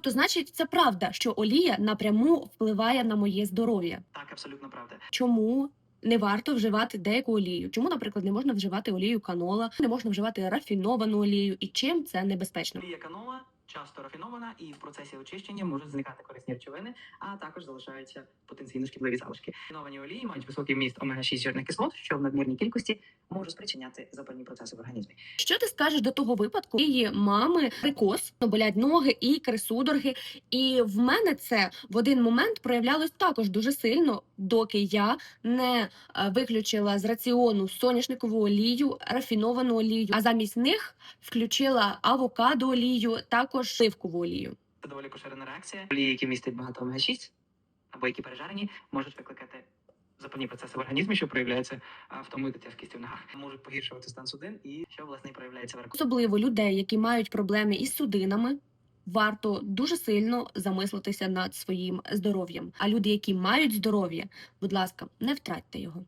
То значить, це правда, що олія напряму впливає на моє здоров'я. Так, абсолютно правда. Чому не варто вживати деяку олію? Чому, наприклад, не можна вживати олію канола, не можна вживати рафіновану олію, і чим це небезпечно? Олія канола часто рафінована і в процесі очищення можуть зникати корисні речовини, а також залишаються потенційно шкідливі залишки. Рафіновані олії мають високий вміст омега-6 жирних кислот, що в надмірній кількості може спричиняти запальні процеси в організмі. Що ти скажеш до того випадку? Її мами прикос, болять ноги, ікри, судороги. І в мене це в один момент проявлялось також дуже сильно, доки я не е, виключила з раціону соняшникову олію, рафіновану олію, а замість них включила авокадо олію, також сливкову олію. Це доволі поширена реакція. Олії, які містять багато омега-6 або які пережарені, можуть викликати запальні процеси в організмі, що проявляються а, втомою та тяжкістю в ногах. Можуть погіршувати стан судин і що власне і проявляється в Особливо людей, які мають проблеми із судинами. Варто дуже сильно замислитися над своїм здоров'ям. А люди, які мають здоров'я, будь ласка, не втратьте його.